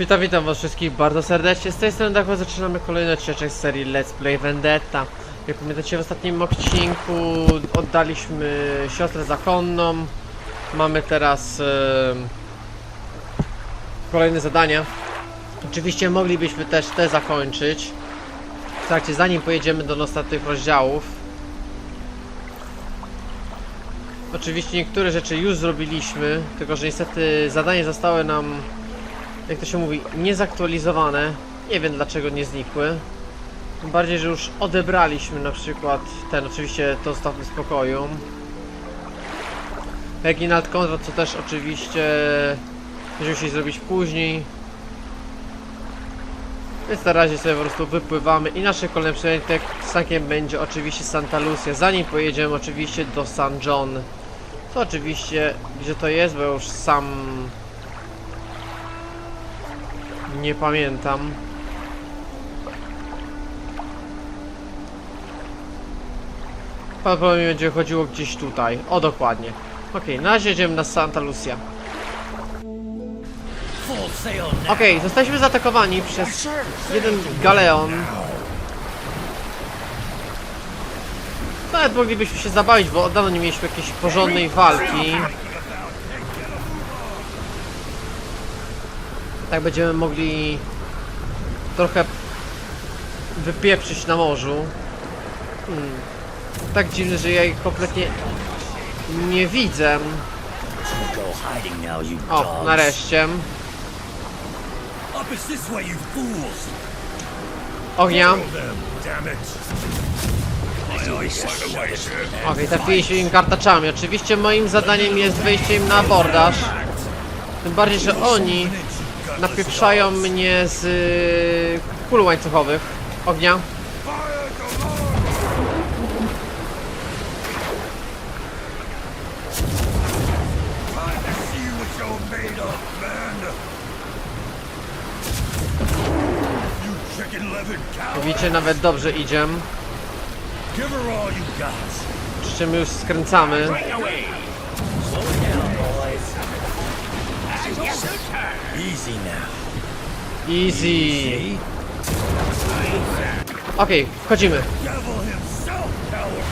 Witam, witam was wszystkich bardzo serdecznie. Z tej strony Dacho zaczynamy kolejny odcinek z serii Let's Play Vendetta. Jak pamiętacie w ostatnim odcinku oddaliśmy siostrę zakonną. Mamy teraz e, kolejne zadania. Oczywiście moglibyśmy też te zakończyć. W trakcie zanim pojedziemy do ostatnich rozdziałów. Oczywiście niektóre rzeczy już zrobiliśmy, tylko że niestety zadania zostały nam jak to się mówi, niezaktualizowane. Nie wiem dlaczego nie znikły. Tym bardziej, że już odebraliśmy na przykład ten, oczywiście to zostawmy w spokoju. Reginald Conrad, co też oczywiście będziemy musieli zrobić później. Więc na razie sobie po prostu wypływamy i nasze kolejne przyjęcie stankiem będzie oczywiście Santa Lucia. Zanim pojedziemy oczywiście do San John. To oczywiście, gdzie to jest, bo już sam nie pamiętam. Prawdopodobnie będzie chodziło gdzieś tutaj. O, dokładnie. Okej, na razie jedziemy na Santa Lucia. Okej, zostaliśmy zaatakowani przez jeden galeon. Nawet moglibyśmy się zabawić, bo od dawna nie mieliśmy jakiejś porządnej walki. Tak będziemy mogli trochę wypieprzyć na morzu. Hmm. Tak dziwne, że ja ich kompletnie nie widzę. O, nareszcie. Ognia. Okej, trafiliśmy im kartaczami. Oczywiście moim zadaniem jest wejście im na abordaż. Tym bardziej, że oni napieprzają mnie z y, kul łańcuchowych. Ognia. Widzicie, nawet dobrze idzie. Give her all you got. Przy czym już skręcamy. Easy now. Easy. Okej, wchodzimy. Himself, coward.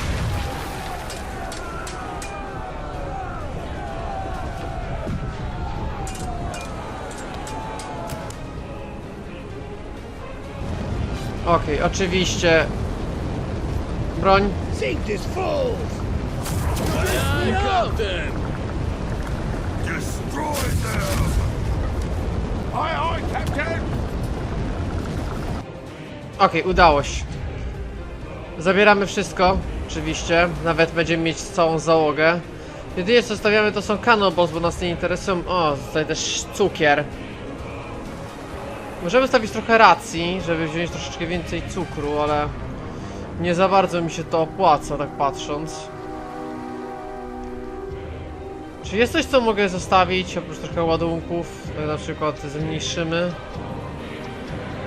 Okej, oczywiście. Broń. Sink this fools! Okej, udało się. Zabieramy wszystko, oczywiście. Nawet będziemy mieć całą załogę. Jedynie co stawiamy to są cannonballs, bo nas nie interesują. O, tutaj też cukier. Możemy stawić trochę racji, żeby wziąć troszeczkę więcej cukru, ale nie za bardzo mi się to opłaca, tak patrząc. Czy jest coś, co mogę zostawić, oprócz trochę ładunków? Tak na przykład zmniejszymy.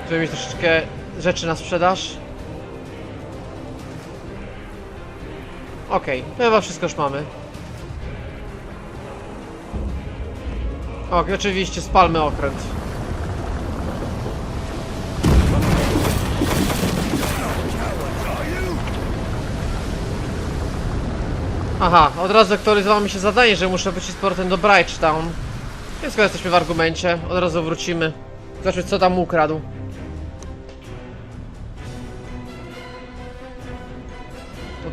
Żeby mieć troszeczkę rzeczy na sprzedaż. Okej, to chyba wszystko już mamy. Ok, oczywiście spalmy okręt. Aha, od razu aktualizowało mi się zadanie, że muszę być z portem do Brighttown. Więc skoro jesteśmy w argumencie, od razu wrócimy. Zobaczyć co tam ukradł.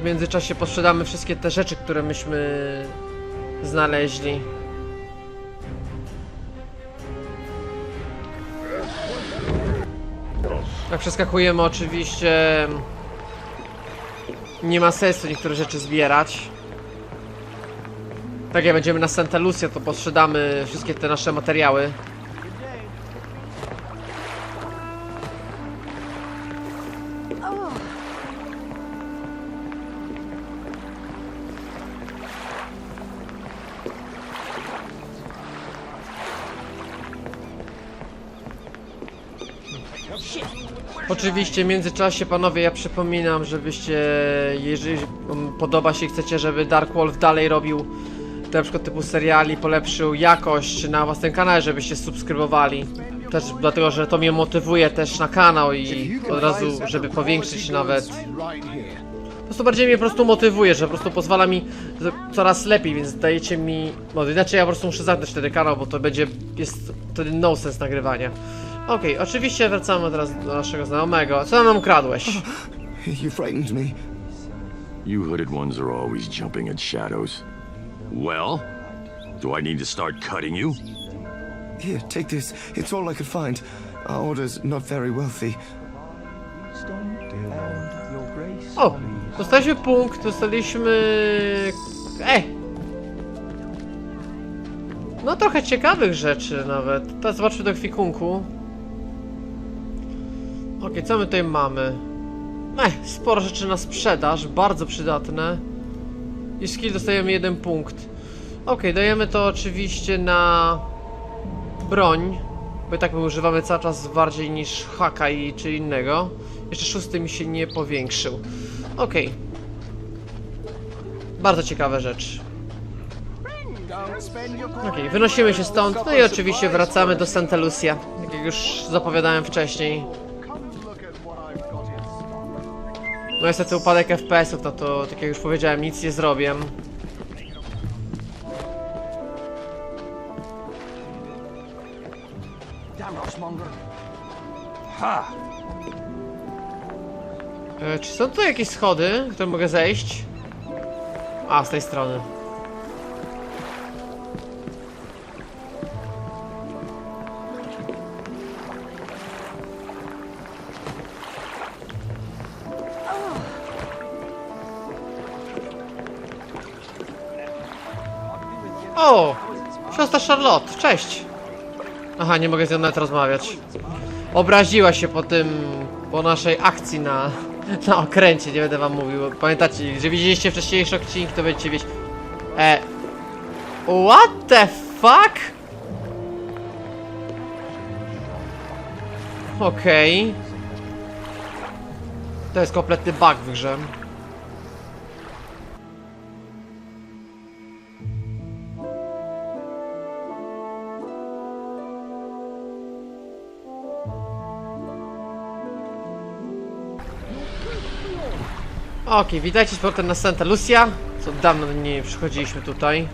W międzyczasie posprzedamy wszystkie te rzeczy, które myśmy znaleźli. Jak przeskakujemy oczywiście nie ma sensu niektóre rzeczy zbierać. Tak jak będziemy na Santa Lucia, to posprzedamy wszystkie te nasze materiały. Oczywiście w międzyczasie panowie ja przypominam, żebyście jeżeli podoba się chcecie, żeby Dark Wolf dalej robił na przykład typu seriali, polepszył jakość na własnym kanale, żebyście subskrybowali. Też dlatego, że to mnie motywuje też na kanał i od razu, żeby powiększyć nawet. Po prostu bardziej mnie po prostu motywuje, że po prostu pozwala mi coraz lepiej, więc dajecie mi... No inaczej ja po prostu muszę zamknąć wtedy kanał, bo to będzie... jest wtedy no sens nagrywania. Okej, oczywiście wracamy teraz do naszego znajomego. Co nam kradłeś? You frightened me. You hooded ones are always jumping at shadows. Well, do I need to start cutting you? Here, take this. It's all I could find. Our order's not very wealthy. O! Dostaliśmy punkt, dostaliśmy... E! No trochę ciekawych rzeczy nawet. Teraz zobaczmy do kwikunku. Okej, co my tutaj mamy? Ech, sporo rzeczy na sprzedaż, bardzo przydatne. I skill dostajemy jeden punkt. Okej, dajemy to oczywiście na broń. Bo i tak my używamy cały czas bardziej niż haka i czy innego. Jeszcze szósty mi się nie powiększył. Okej. Bardzo ciekawa rzecz. Okej, wynosimy się stąd, no i oczywiście wracamy do Santa Lucia, tak jak już zapowiadałem wcześniej. No niestety upadek FPS-ów, no to tak jak już powiedziałem, nic nie zrobię. E, czy są tu jakieś schody, które mogę zejść? A, z tej strony. Charlotte, cześć! Aha, nie mogę z nią nawet rozmawiać. Obraziła się po tym, po naszej akcji na, na okręcie, nie będę wam mówił. Pamiętacie, gdzie widzieliście wcześniejsze odcinki, to będziecie wiedzieć. E... What the fuck? Okej. To jest kompletny bug w grze. Okej, witajcie z na Santa Lucia. Co dawno nie przychodziliśmy tutaj.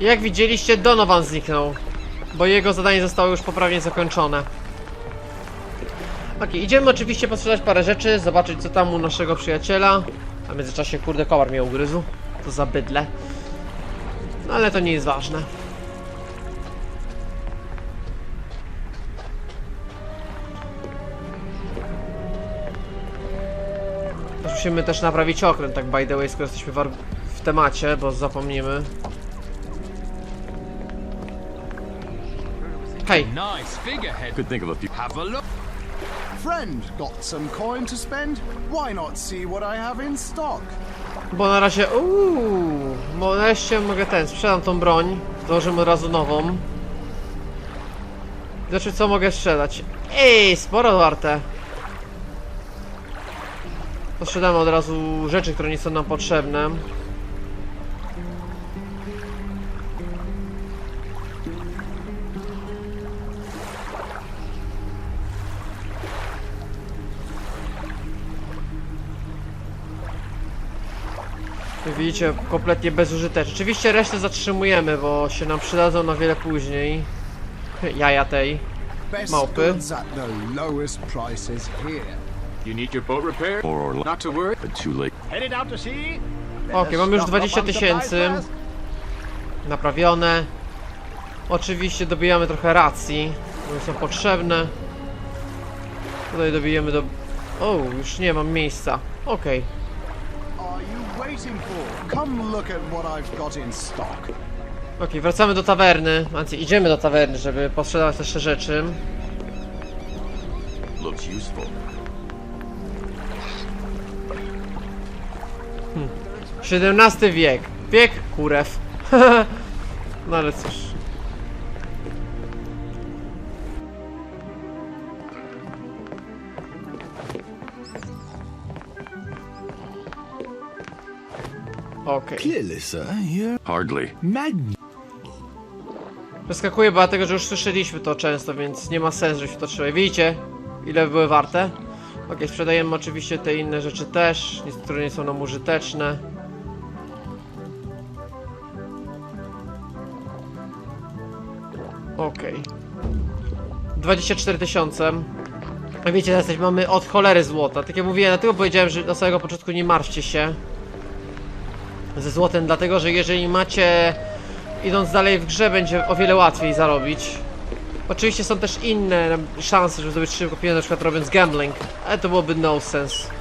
Jak widzieliście, Donovan zniknął. Bo jego zadanie zostało już poprawnie zakończone. Okej, idziemy oczywiście posprzedać parę rzeczy, zobaczyć co tam u naszego przyjaciela. A w międzyczasie, kurde, komar mnie ugryzł. To za bydle. No ale to nie jest ważne. Musimy też naprawić okręt, tak by the way, skoro jesteśmy w, w temacie, bo zapomnimy. Hej, Nice figurehead. Could think of a few. Have a look. Friend, got some coin to spend? Why not see what I have in stock? bo na razie, uuu, bo nareszcie mogę ten, sprzedam tą broń, założymy od razu nową. Znaczy co mogę sprzedać? Ej, sporo warte. Sprzedamy od razu rzeczy, które nie są nam potrzebne. Widzicie, kompletnie bezużyteczne. Oczywiście resztę zatrzymujemy, bo się nam przydadzą na wiele później. Jaja tej. Małpy. You need your boat repaired? Or, or Not to worry. but too late. Headed out to sea? Okej, mamy już 20 tysięcy. Naprawione. Oczywiście dobijamy trochę racji, bo są potrzebne. Tutaj dobijemy do... O, już nie mam miejsca. Okej. Are you waiting for? Come look at what I've got in stock. Okej, wracamy do tawerny. Znaczy, idziemy do tawerny, żeby posprzedawać jeszcze rzeczy. Looks useful. XVII wiek. Wiek kurew. no ale cóż. Okej. Clearly, sir, you're Hardly. mag. Przeskakuję, bo dlatego, że już słyszeliśmy to często, więc nie ma sensu, żebyśmy to trzymali. Widzicie, ile były warte? Ok, sprzedajemy oczywiście te inne rzeczy też, które nie są nam użyteczne. 24 tysiące. Wiecie, jesteś, mamy od cholery złota. Tak jak mówiłem, dlatego powiedziałem, że na samego początku nie martwcie się ze złotem, dlatego że jeżeli macie idąc dalej w grze będzie o wiele łatwiej zarobić. Oczywiście są też inne szanse, żeby zdobyć szybko pieniądze, na przykład robiąc gambling, ale to byłoby no sense.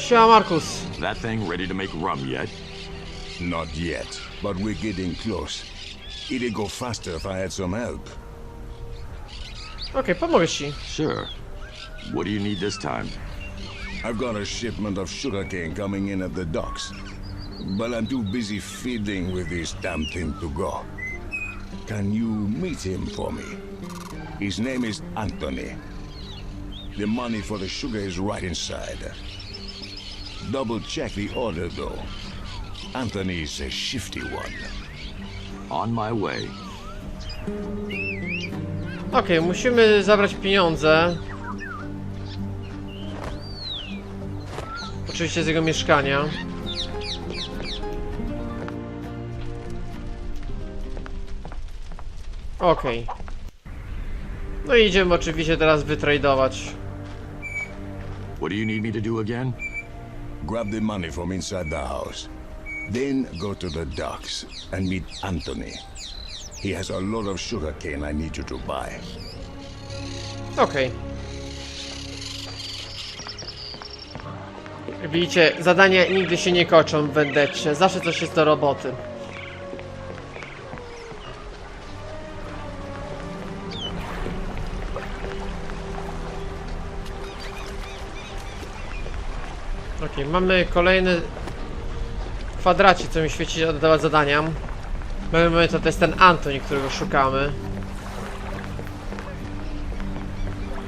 Siema Markus. That thing ready to make rum yet? Not yet, but we're getting close. It'd go faster if I had some help. Okej, pomogę ci. Sure. What do you need this time? I've got a shipment of sugarcane coming in at the docks. But I'm too busy feeding with this damn thing to go. Can you meet him for me? His name is Anthony. The money for the sugar is right inside. Double check the order, though. Anthony's a shifty one. On my way. Okej, musimy zabrać pieniądze. Oczywiście z jego mieszkania. Okej. No i idziemy oczywiście teraz wytradować. What do you need me to do again? Grab the money from inside the house. Then go to the docks and meet Anthony. He has a lot of sugarcane I need you to buy. Okej. Jak Widzicie, zadania nigdy się nie kończą w Vendecie. Zawsze coś jest do roboty. Okej, mamy kolejny kwadracik, co mi świeci oddawać zadania. Mamy to, to jest ten Antoni, którego szukamy.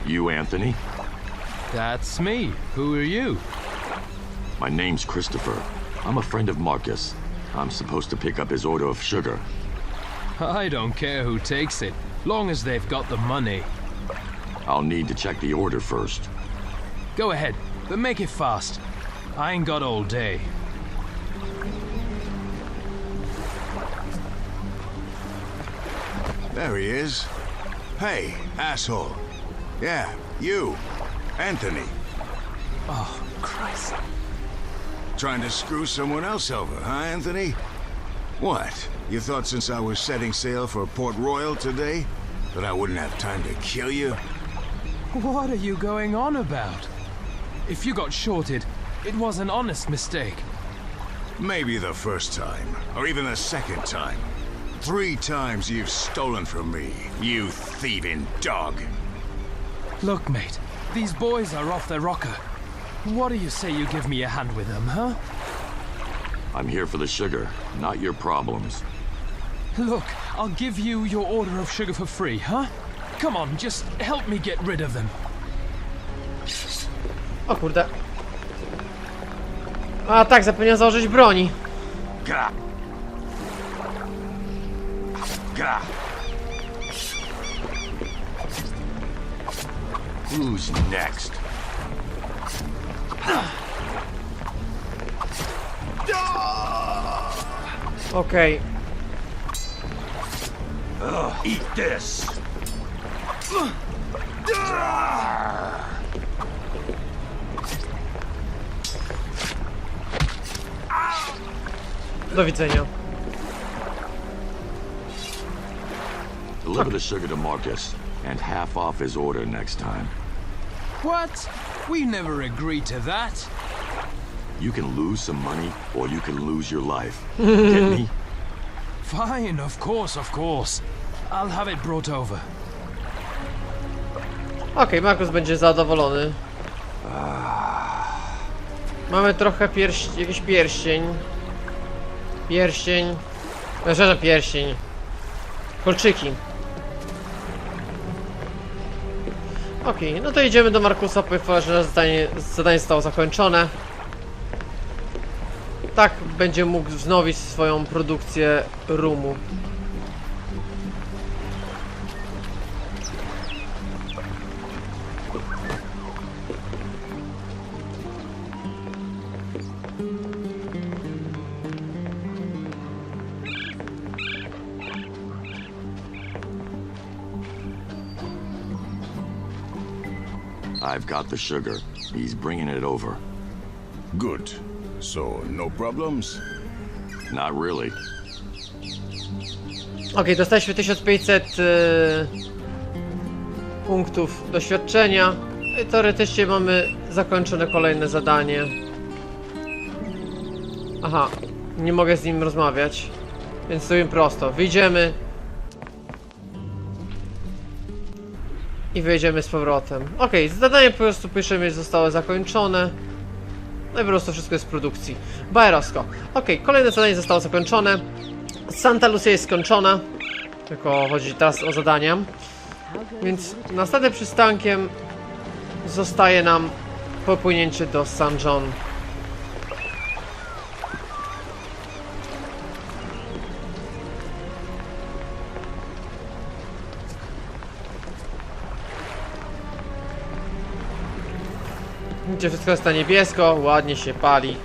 You Anthony? That's me. Who are you? My name's Christopher. I'm a friend of Marcus. I'm supposed to pick up his order of sugar. I don't care who takes it, long as they've got the money. I'll need to check the order first. Go ahead, but make it fast. I ain't got all day. There he is. Hey, asshole. Yeah, you. Anthony. Oh, Christ. Trying to screw someone else over, huh, Anthony? What? You thought since I was setting sail for Port Royal today that I wouldn't have time to kill you? What are you going on about? If you got shorted, it was an honest mistake. Maybe the first time, or even the second time. Three times you've stolen from me, you thieving dog. Look, mate, these boys are off their rocker. What do you say you give me a hand with them, huh? I'm here for the sugar, not your problems. Look, I'll give you your order of sugar for free, huh? Come on, just help me get rid of them. O kurde. A tak, zapomniałem założyć broni. Gah! Gah! Who's next? Okej. Eat this! Do widzenia. Deliver the sugar to Marcus, and half off his order next time. What? We never agreed to that. You can lose some money, or you can lose your life. Get me? Fine, of course, of course. I'll have it brought over. Okej, Markus będzie zadowolony. Mamy trochę pierś... jakiś pierścień. Pierścień. Szczerze, pierścień. kolczyki. Okej, no to idziemy do Markusa, ponieważ nasze zadanie, zadanie zostało zakończone. Tak będzie mógł wznowić swoją produkcję rumu. I've got the sugar. He's bringing it over. Good. So, no problems? Not really. Okej, dostaliśmy 1500 y, punktów doświadczenia. I teoretycznie mamy zakończone kolejne zadanie. Aha, nie mogę z nim rozmawiać. Więc zrobimy prosto. Wyjdziemy. I wyjdziemy z powrotem. Okej, zadanie po prostu piszemy, zostało zakończone. No i po prostu wszystko jest w produkcji. Bajerosko. Okej, kolejne zadanie zostało zakończone. Santa Lucia jest skończona. Tylko chodzi teraz o zadania. Więc następnym przystankiem zostaje nam popłynięcie do San John. Gdzie wszystko jest na niebiesko, ładnie się pali.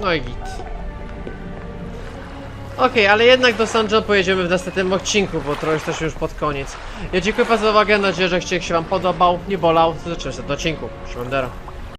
No i git. Okej, ale jednak do San John pojedziemy w następnym odcinku, bo trochę jesteśmy już pod koniec. Ja dziękuję bardzo za uwagę, nadzieję, że się wam podobał, nie bolał. Zobaczymy się w odcinku. Siemandera.